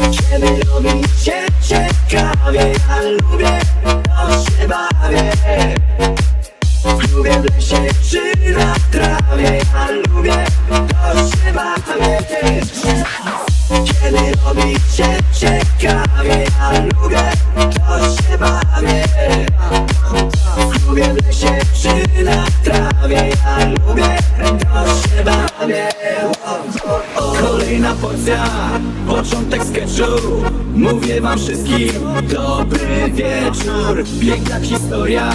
Kiedy robi się ciekawie Ja lubię, to się bawię. Lubię w czy na trawie Ja lubię, to się Kiedy robi się ciekawie Ja lubię, Kolejna porcja, początek sketchu. Mówię wam wszystkim, dobry wieczór. Piękna historia,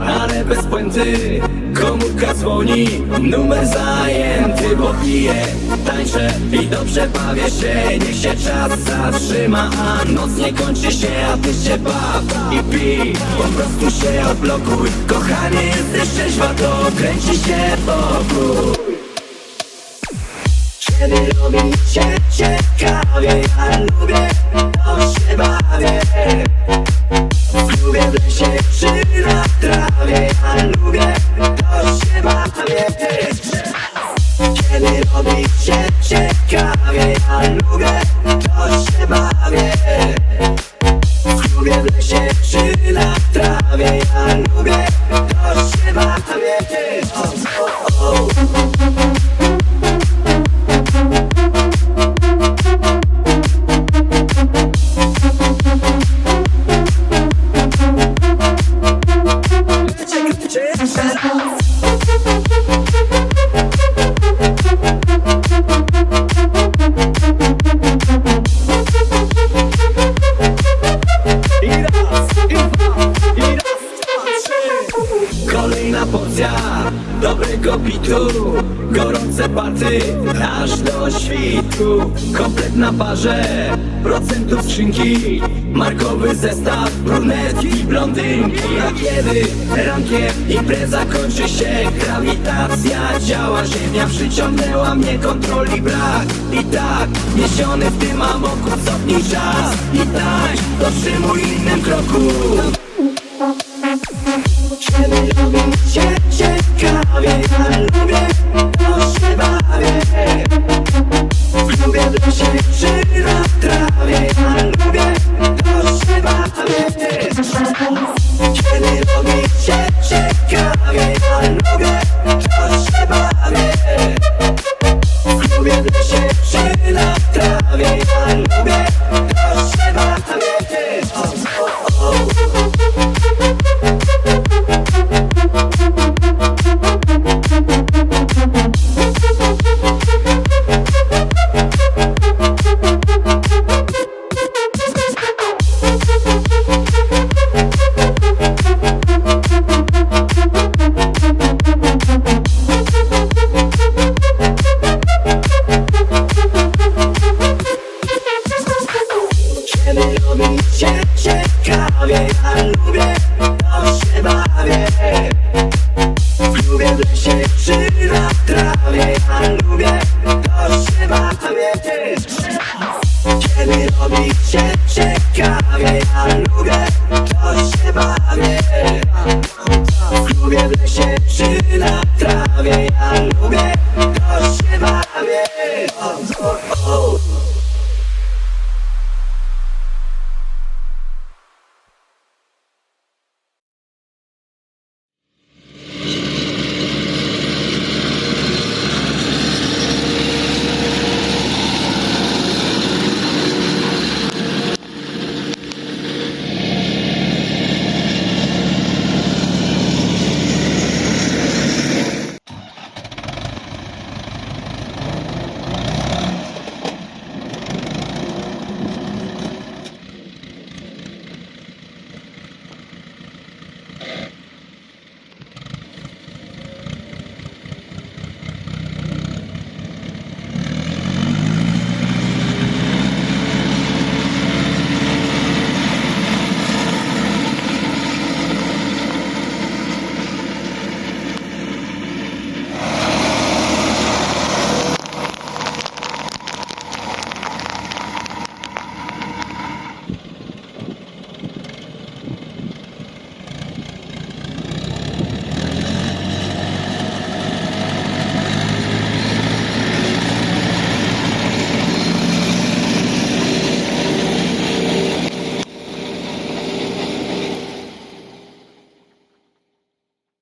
ale bez puenty. Komórka dzwoni, numer zajęty Bo piję, tańczę i dobrze bawię się. Niech się czas zatrzyma, a noc nie kończy się A ty się baw i pij, po prostu się odblokuj. Kochanie, jesteś trzeźwa, to kręci się wokół kiedy robi się ciekawie Ja lubię, to się bawię. Lubię w lesie czy na trawie Ja lubię, to się bawię. Kiedy robi się ciekawie Ja lubię, to się I raz, i dwa, i raz. Kolejna porcja dobrego bitu Gorące party aż do świtu Komplet na parze, procentów skrzynki Markowy zestaw, brunetki, blondynki. A kiedy rankiem impreza kończy się Grawitacja działa, ziemia przyciągnęła mnie Kontroli brak. I tak Niesiony w tym amoku cofnij czas. I tańcz, dotrzymuj innym kroku. Kiedy robi się ciekawie Kiedy robi się ciekawie Ja lubię, to się bawię Lubię w lesie czy na trawie Lubię lesie czy na trawie Ja lubię, to się bawię Kiedy robi się ciekawie Ja lubię, to się bawię